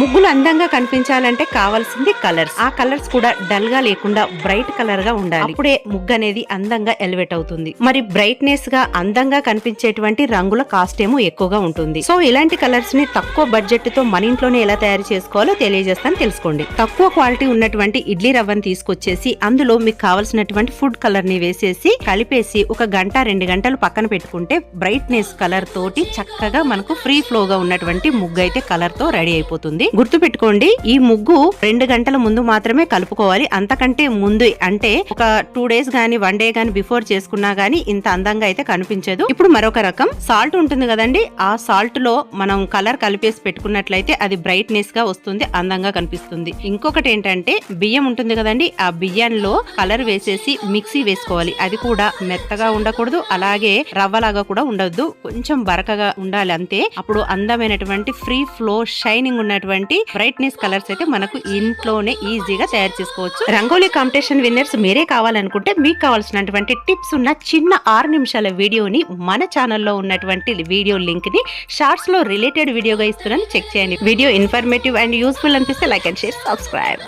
ముగ్గులు అందంగా కనిపించాలంటే కావాల్సింది కలర్స్. ఆ కలర్స్ కూడా డల్గా లేకుండా బ్రైట్ కలర్గా ఉండాలి. అప్పుడే ముగ్గు అనేది అందంగా ఎలివేట్ అవుతుంది. మరి బ్రైట్నెస్గా అందంగా కనిపించేటువంటి రంగుల కాస్ట్ ఏమో ఎక్కువగా ఉంటుంది. సో ఇలాంటి కలర్స్ని తక్కువ బడ్జెట్తో మన ఇంట్లోనే ఎలా తయారు చేసుకోవాలో తెలియజేస్తాను తెలుసుకోండి. తక్కువ క్వాలిటీ ఉన్నటువంటి ఇడ్లీ రవ్వని తీసుకొచ్చేసి అందులో మీకు కావాల్సినటువంటి ఫుడ్ కలర్ని వేసేసి కలిపేసి ఒక గంట రెండు గంటలు పక్కన పెట్టుకుంటే బ్రైట్నెస్ కలర్ తోటి చక్కగా మనకు ఫ్రీ ఫ్లో గా ఉన్నటువంటి ముగ్గు అయితే కలర్తో రెడీ అయిపోతుంది. గుర్తు పెట్టుకోండి ఈ ముగ్గు రెండు గంటల ముందు మాత్రమే కలుపుకోవాలి. అంతకంటే ముందు అంటే ఒక టూ డేస్ గానీ వన్ డే గానీ బిఫోర్ చేసుకున్నా గానీ ఇంత అందంగా అయితే కనిపించదు. ఇప్పుడు మరొక రకం. సాల్ట్ ఉంటుంది కదండి ఆ సాల్ట్లో మనం కలర్ కలిపేసి పెట్టుకున్నట్లయితే అది బ్రైట్నెస్గా వస్తుంది అందంగా కనిపిస్తుంది. ఇంకొకటి ఏంటంటే బియ్యం ఉంటుంది కదండి ఆ బియ్యంలో కలర్ వేసేసి మిక్సీ వేసుకోవాలి. అది కూడా మెత్తగా ఉండకూడదు అలాగే రవ్వలాగా కూడా ఉండొద్దు. కొంచెం బరకగా ఉండాలి అంతే అప్పుడు అందమైనటువంటి ఫ్రీ ఫ్లో షైనింగ్ ఉన్నటువంటి ఉన్నటువంటి బ్రైట్నెస్ కలర్స్ అయితే మనకు ఇంట్లోనే ఈజీగా తయారు చేసుకోవచ్చు. రంగోలీ కాంపిటీషన్ విన్నర్స్ మీరే కావాలనుకుంటే మీకు కావాల్సినటువంటి టిప్స్ ఉన్న చిన్న ఆరు నిమిషాల వీడియోని మన ఛానల్లో ఉన్నటువంటి వీడియో లింక్ని షార్ట్స్లో రిలేటెడ్ వీడియోగా ఇస్తున్నాను. చెక్ చేయండి. వీడియో ఇన్ఫర్మేటివ్ అండ్ యూస్ఫుల్ అనిపిస్తే లైక్ అండ్ షేర్ సబ్స్క్రైబ్